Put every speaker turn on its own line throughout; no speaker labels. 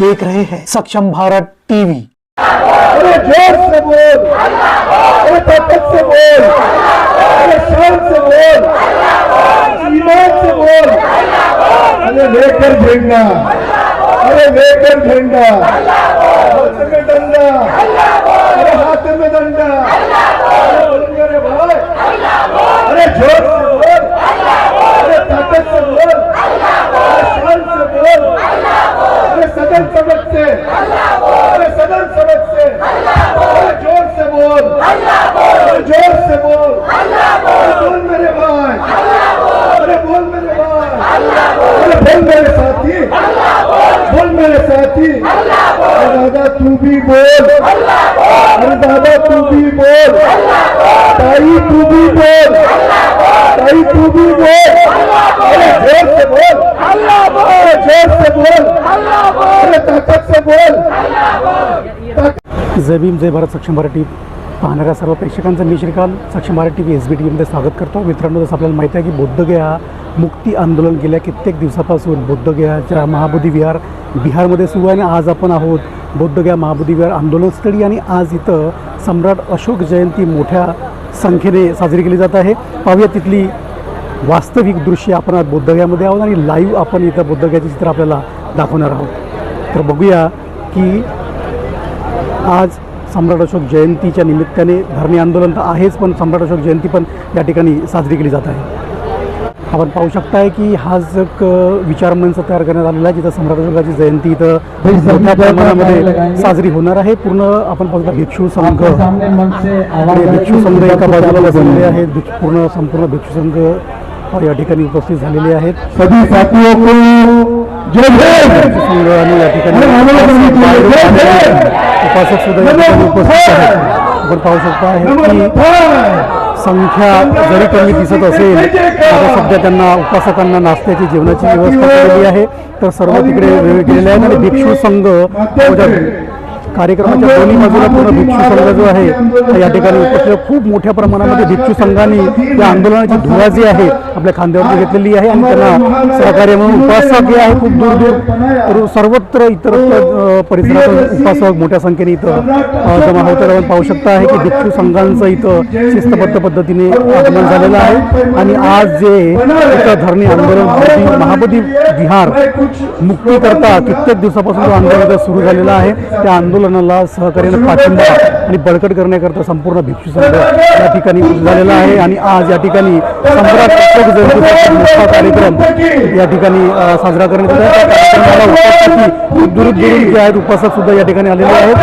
देख रहे हैं। सक्षम भारत टीवी।
अरे ज़ोर से बोल। अरे ताकत से बोल। अरे शान से बोल। ईमान से बोल। अरे लेकर झंडा। अरे लेकर झंडा। हाथ में डंडा। अरे हाथ में डंडा। अरे ज़ोर से बोल अरे ताकत से बोल अरे शान से बोल अरे सदन सबक से अरे सदन सबक से अरे ज़ोर से बोल अरे ज़ोर से बोल अरे बोल मेरे भाई अरे बोल मेरे भाई अरे बोल मेरे साथी बोल मेरे साथी अरे दादा तू भी बोल अरे दादा तू भी बोल ताई तू भी बोल ताई तू भी बोल अरे ज़ोर से बोल अरे ज़ोर से बोल अरे ताकत से बोल
जय भीम जय भारत सक्षम मराठी पाहणाऱ्या सर्व प्रेक्षकांचं मी Shrikant Saksham Marathi T V S B T व्हीमध्ये स्वागत करतो. मित्रांनो जसं आपल्याला माहिती आहे की बुद्धगया मुक्ती आंदोलन गेल्या कित्येक दिवसापासून बुद्धगयाच्या महाबोधी विहार बिहारमध्ये सुरू आहे आणि आज आपण आहोत बुद्धगया महाबोधी विहार आंदोलनस्थळी आणि आज इथं सम्राट अशोक जयंती मोठ्या संख्येने साजरी केली जात आहे. पाहूया तिथली वास्तविक दृश्य आपण आज बुद्धगयामध्ये आहोत आणि लाईव्ह आपण इथं बुद्धगयाचे चित्र आपल्याला दाखवणार आहोत. तर बघूया की आज सम्राट अशोक जयंतीच्या निमित्ताने धरणे आंदोलन तर आहेच पण सम्राट अशोक जयंती पण या ठिकाणी साजरी केली जात आहे. आपण पाहू शकताय की हा जो एक विचारमंच तयार करण्यात आलेला आहे जिथं सम्राट अशोकाची जयंती इथं मोठ्या प्रमाणामध्ये साजरी होणार आहे. पूर्ण आपण पाहतो भिक्षू संघ. भिक्षू संघ एका बाजूला बसलेले आहेत. पूर्ण संपूर्ण भिक्षू संघ या ठिकाणी उपस्थित झालेले आहेत. संघ आणि या ठिकाणी उपासक सुद्धा उपस्थित आहेत. आपण पाहू शकता आहे की संख्या जरी कमी दिसत असेल आता सध्या त्यांना उपासकांना नाश्त्याची जेवणाची व्यवस्था केलेली आहे. तर सर्व तिकडे वेळ केलेले आहेत आणि भिक्षू संघ कार्यक्रमाच्या दोन्ही बाजूला पूर्ण भिक्षू संघ जो आहे या ठिकाणी उपस्थित. खूप मोठ्या प्रमाणामध्ये भिक्षू संघाने या आंदोलनाची धुरा जी आहे आपल्या खांद्यावरती घेतलेली आहे आणि त्यांना सहकार्य म्हणून उपासक जे आहे खूप दूर दूर सर्वत्र इतर परिसरात उपासक मोठ्या संख्येने इथं जमा होतात आपण पाहू शकता आहे की भिक्षू संघांचं इथं शिस्तबद्ध पद्धतीने आगमन झालेलं आहे. आणि आज जे इथं धरणे आंदोलन महाबोधी- विहार मुक्ती करता कित्येक दिवसापासून जो आंदोलन सुरू झालेलं आहे त्या आंदोलन आंदोलनाला सहकार्यानं पाठिंबा आणि बळकट करण्याकरता संपूर्ण भिक्षू संघ या ठिकाणी झालेला आहे आणि आज या ठिकाणी सम्राट अशोक जयंतीचा मोठा कार्यक्रम या ठिकाणी साजरा करण्यात येत कार्यक्रमाला खूप दुरून जे आहेत उपासक सुद्धा या ठिकाणी आलेले आहेत.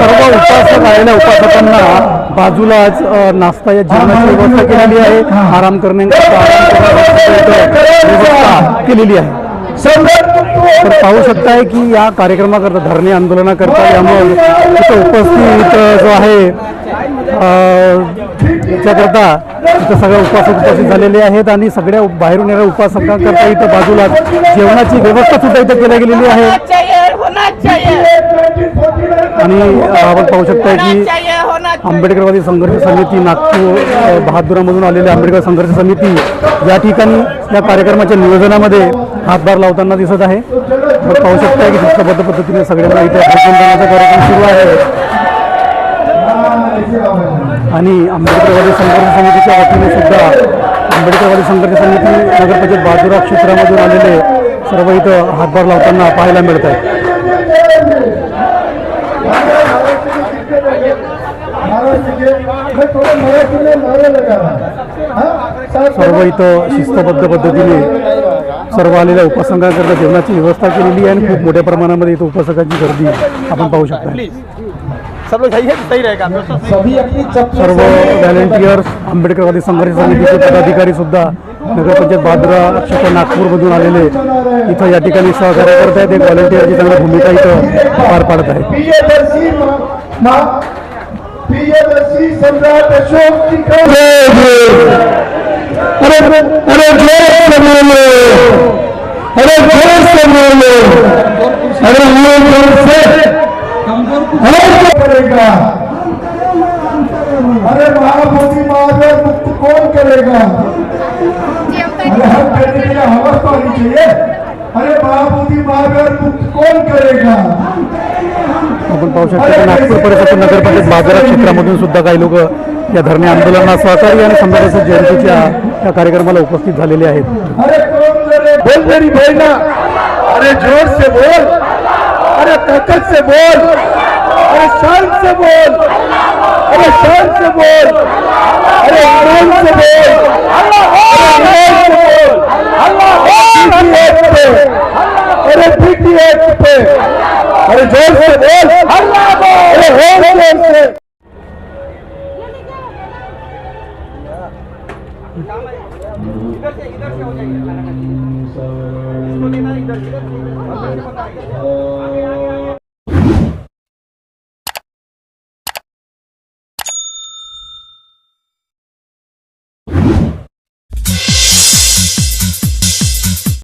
सर्व उपासक आलेल्या उपासकांना बाजूलाच नाश्ता या जेवणाची व्यवस्था केलेली आहे. आराम करण्याकरता आराम केलेली आहे. तर पाहू शकताय की या कार्यक्रमाकरता धरणे आंदोलनाकरता यामुळे इथं उपस्थित जो आहे याच्याकरता इथं सगळे उपासक उपस्थित झालेले आहेत आणि सगळ्या बाहेरून येणाऱ्या उपासकांकरता इथं बाजूला जेवणाची व्यवस्था सुद्धा इथं केली गेलेली आहे. आणि आपण पाहू शकताय की आंबेडकरवादी संघर्ष समिती नागपूर बहादुरामधून आलेले आंबेडकर संघर्ष समिती या ठिकाणी या कार्यक्रमाच्या नियोजनामध्ये हातभार लावताना दिसत आहे. आपण पाहू शकताय की शिस्तबद्ध पद्धतीने सगळ्यांना इथे भोजन कार्यक्रम सुरू आहे. आणि आंबेडकरवादी संघर्ष समितीच्या वतीने सुद्धा आंबेडकरवादी संघर्ष समिती नगरपंचायत बाजूरा क्षेत्रामधून आलेले सर्व इथं हातभार लावताना पाहायला मिळत आहे सर्व इथं शिस्तबद्ध पद्धतीने सर्व आलेल्या उपासकांकरता जेवणाची व्यवस्था केलेली आहे आणि खूप मोठ्या प्रमाणामध्ये इथं उपासकांची गर्दी आपण पाहू शकता. सर्व व्हॉलेंटियर्स आंबेडकरवादी संघर्ष समितीचे पदाधिकारी सुद्धा नगरपंचायत बाजूरा क्षेत्र नागपूरमधून आलेले इथं या ठिकाणी सहकार्य करत आहेत. एक व्हॉलेंटियरची चांगली भूमिका इथं पार पाडत आहे
अरे अरे जोर से अरे जोर से अरे ये जोर से। अरे करेगा अरे महाभूति महादेव मुक्त कौन करेगा? अरे हर करने के लिए हवस पानी चाहिए। अरे महाभूति महादेव मुक्त कौन करेगा?
आपण पाहू शकतो नागपूर परिसरात नगरपालिका बाजारात क्षेत्रामधून सुद्धा काही लोक या धरणे आंदोलनाला सहकारी आणि संभाजी जयंतीच्या या कार्यक्रमाला उपस्थित झालेले आहेत.
बोल मेरी बहना अरे जोर से बोल. अरे ताकत से बोल. अरे शान से बोल. अरे शान से बोल. अरे ईमान से बोल. अरे पीटीएच पे अरे अरे जोर से बोल. अरे हो से.
इधर से इधर से हो जाएगा